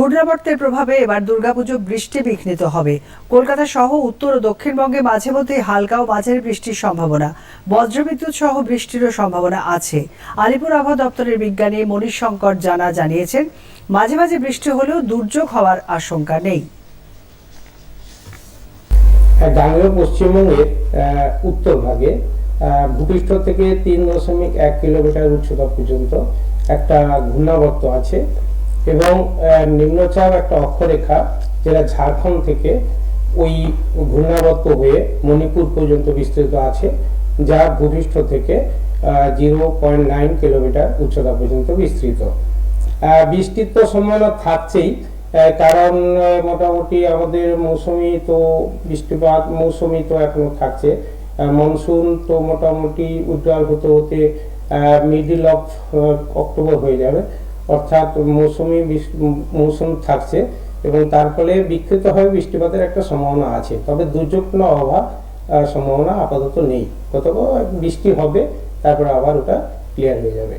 ঘূর্ণাবর্তের প্রভাবে এবার দুর্গাপুজো বৃষ্টি বিঘ্নিত হবে। কলকাতা সহ উত্তর ও দক্ষিণবঙ্গে মাঝে মধ্যে হালকা ও মাঝারি বৃষ্টির সম্ভাবনা। বজ্রবিদ্যুৎ সহ বৃষ্টিরও সম্ভাবনা আছে। আলিপুর আবহাওয়া দপ্তরের বিজ্ঞানী মনীষ শঙ্কর জানা জানিয়েছেন, মাঝে মাঝে বৃষ্টি হলেও দুর্যোগ হওয়ার আশঙ্কা নেই। গাঙ্গেয় পশ্চিমবঙ্গের উত্তর ভাগে ভূপৃষ্ঠ থেকে তিন দশমিক এক কিলোমিটার উচ্চতা পর্যন্ত একটা ঘূর্ণাবর্ত আছে। এবং নিম্নচাপ একটা অক্ষরেখা যেটা ঝাড়খণ্ড থেকে ওই ঘূর্ণাবর্ত হয়ে মণিপুর পর্যন্ত বিস্তৃত আছে, যা ভূপৃষ্ঠ থেকে জিরো পয়েন্ট নাইন কিলোমিটার উচ্চতা পর্যন্ত বিস্তৃত। বৃষ্টির তো সম্ভাবনা থাকছেই কারণ মোটামুটি আমাদের মৌসুমি তো বৃষ্টিপাত, মৌসুমি তো এখনও থাকছে। মনসুন তো মোটামুটি উজ্জ্বল হতে হতে মিডিল অফ অক্টোবর হয়ে যাবে। অর্থাৎ মৌসুমি মৌসুম থাকছে এবং তার ফলে বিক্ষিপ্ত হয়ে বৃষ্টিপাতের একটা সম্ভাবনা আছে। তবে দুর্যোগ না অভাব সম্ভাবনা আপাতত নেই। কত বৃষ্টি হবে, তারপরে আবার ওটা ক্লিয়ার হয়ে যাবে।